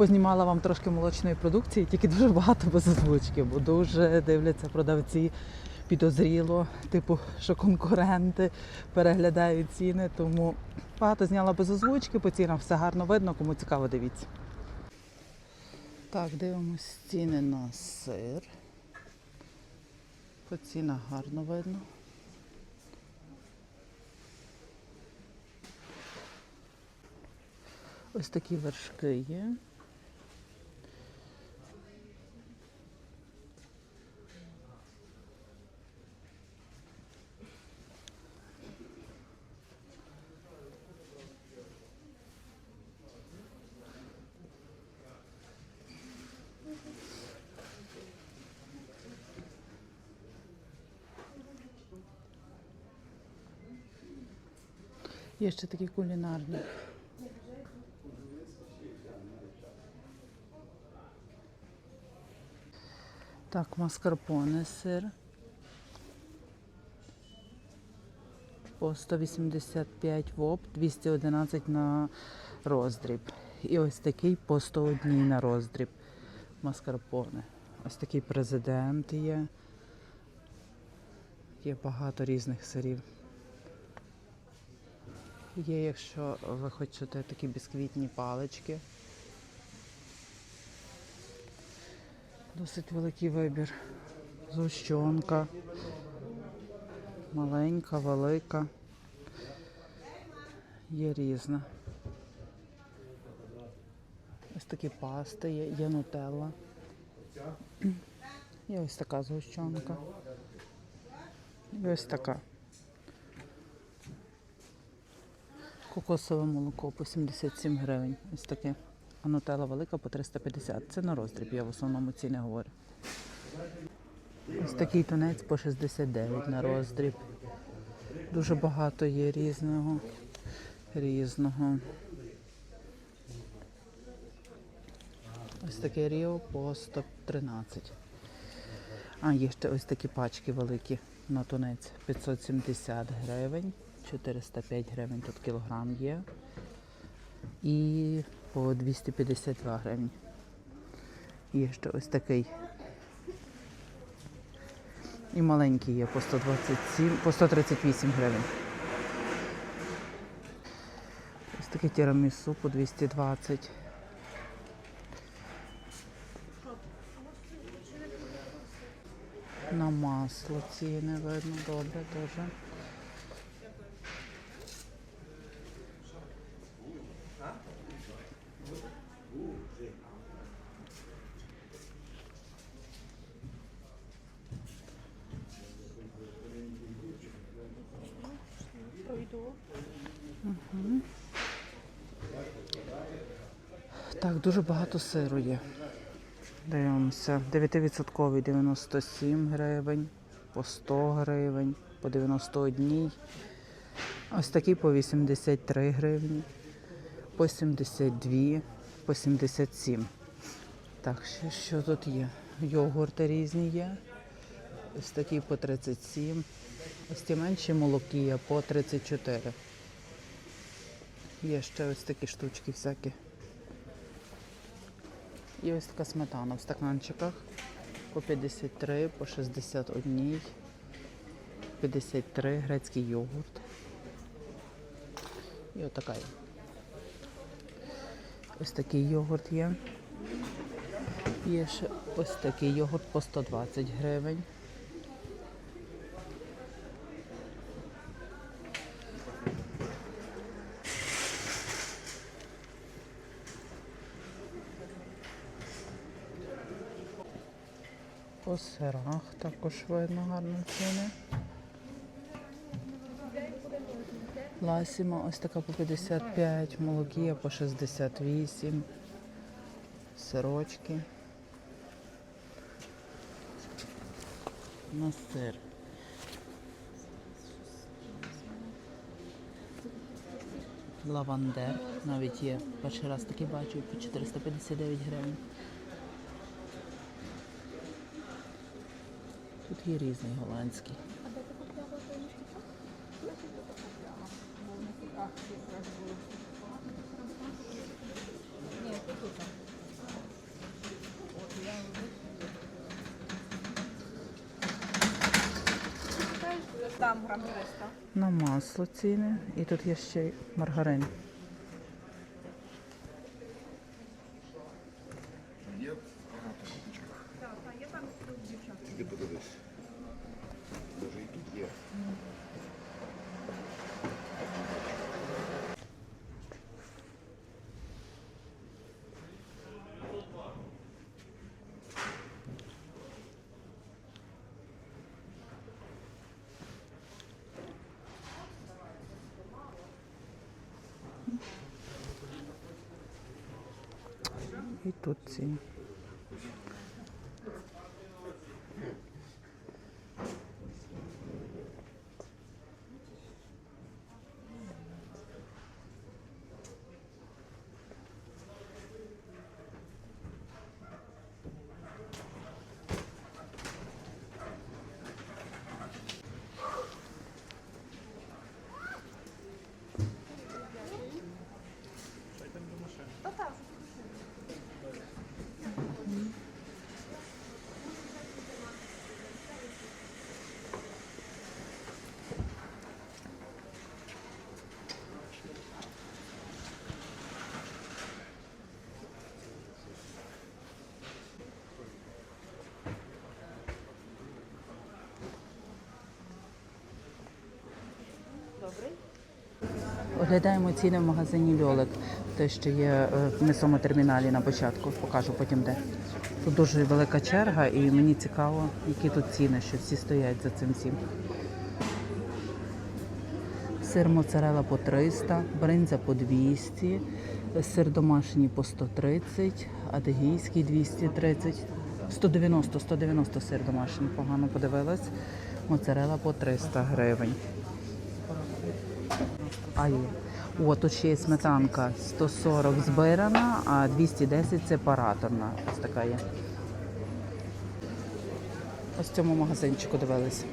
познімала вам трошки молочної продукції, тільки дуже багато без озвучки, бо дуже дивляться продавці підозріло, типу, що конкуренти переглядають ціни, тому багато зняла без озвучки, по цінам все гарно видно, кому цікаво, дивіться. Так, дивимось ціни на сир. По цінах гарно видно. Ось такі вершки є. Є ще такі кулінарні. Так, маскарпоне сир. По 185 воп, 211 на роздріб. І ось такий по 101 на роздріб. Маскарпоне. Ось такий президент є. Є багато різних сирів. Є, якщо ви хочете такі бісквітні палички. Досить великий вибір. Зущонка. Маленька, велика. Є різна. Ось такі пасти є, є нутелла. Є ось така згущенка. І ось така. Кокосове молоко по 77 гривень. Ось таке. А нутелла велика по 350. Це на роздріб, я в основному ціни говорю. Ось такий тунець по 69 на роздріб. Дуже багато є різного. Різного. Ось таке ріо по 113. А, є ще ось такі пачки великі на тунець. 570 гривень, 405 гривень тут кілограм є. І по 252 гривні. Є ще ось такий. І маленький є по 127, по 138 гривень. Ось таке тірамісу по 220. На масло ціни видно, добре дуже. Так, дуже багато сиру є. Дивимося. 9% 97 гривень, по 100 гривень, по 91. Ось такий по 83 гривні, по 72, по 77. Так, що, що тут є? Йогурти різні є. Ось такі по 37. Ось ті менші молоки є по 34. Є ще ось такі штучки всякі. І ось така сметана в стаканчиках по 53, по 61, 53 грецький йогурт. І отака. Ось такий йогурт є. Є ще ось такий йогурт по 120 гривень. По сирах також видно гарно ціни. Ласіма ось така по 55, молокія по 68, сирочки. На сир. Лавандер навіть є. Перший раз такий бачу по 459 гривень. є різний голландський. На масло ціни. І тут є ще маргарин. І тут ціни. Оглядаємо ціни в магазині Льолик. Те, що є е, в м'ясому терміналі на початку. Покажу потім де. Тут дуже велика черга і мені цікаво, які тут ціни, що всі стоять за цим всім. Сир моцарела по 300, бринза по 200, сир домашній по 130, адигійський 230, 190, 190 сир домашній, погано подивилась. Моцарела по 300 гривень. А. О, тут ще є сметанка 140 збирана, а 210 сепараторна. Ось така є. Ось цьому магазинчику дивились.